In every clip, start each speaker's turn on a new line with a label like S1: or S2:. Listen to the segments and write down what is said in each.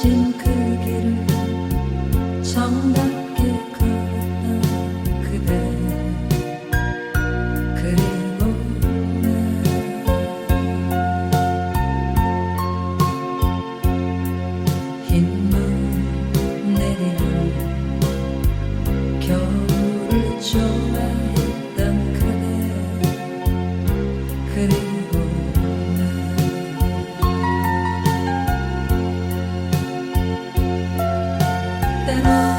S1: 멈춘 그 길을 정답게 걸었던 그대. 그리고 흰물 내리는 겨울을 좀 tengo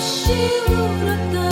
S1: she will have done.